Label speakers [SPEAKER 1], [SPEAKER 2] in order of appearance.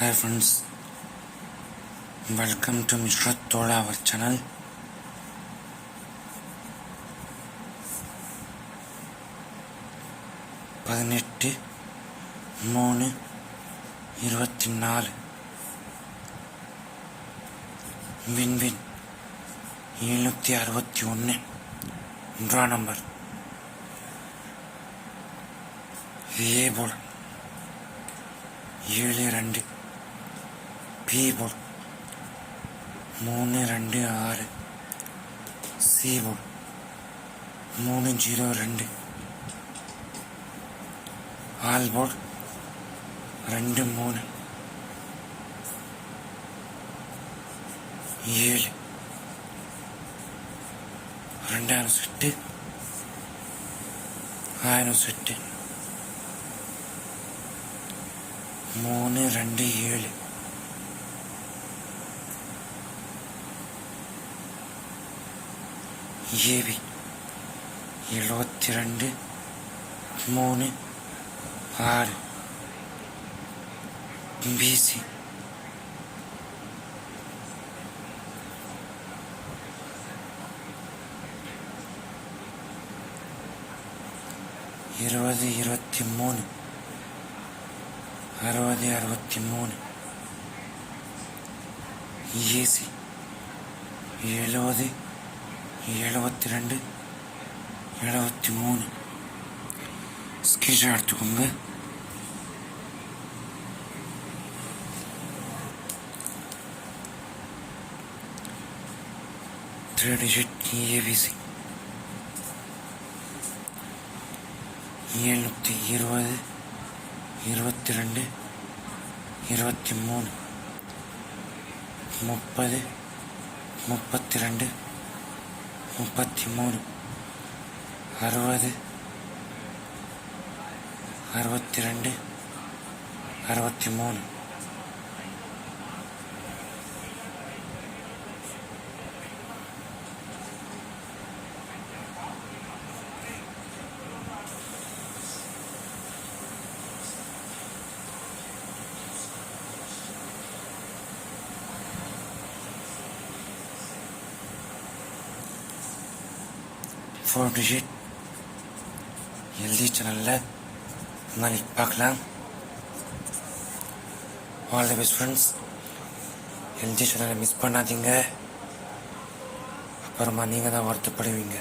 [SPEAKER 1] Hi friends welcome to Misrat Thozha our channel பதினெட்டு மூணு இருபத்தி நாலு வின்வின் எழுநூற்றி அறுபத்தி ஒன்று. ட்ரா நம்பர் ஏ போல் ஏழு ரெண்டு. பி போல் மூணு ரெண்டு ஆறு சி போல் மூணு ஜீரோ ரெண்டு ஆல் போல் ரெண்டு மூணு ஏழு ரெண்டாயிரம் செட்டு ஆயிரம் செட்டு மூணு ரெண்டு ஏழு ஏபி எழுபத்தி ரெண்டு மூணு ஆறு பிசி. இருபது இருபத்தி மூணு அறுபது அறுபத்தி மூணு ஏசி எழுபது எழுபத்தி ரெண்டு எழுபத்தி மூணு ஸ்கிரீன்ஷாட் எடுத்துக்கோங்க த்ரீ டிஜிட் ஏபிசி எழுநூற்றி இருபது இருபத்தி ரெண்டு இருபத்தி மூணு முப்பது முப்பத்தி ரெண்டு முப்பத்தி மூணு அறுபது அறுபத்தி ரெண்டு அறுபத்தி மூணு ஃபோர் டிஜிட் ஹெல்தி சேனலில் நாளைக்கு பார்க்கலாம் all the best friends healthy சேனலை மிஸ் பண்ணாதீங்க அப்புறமா நீங்கள் தான் வருத்தப்படுவீங்க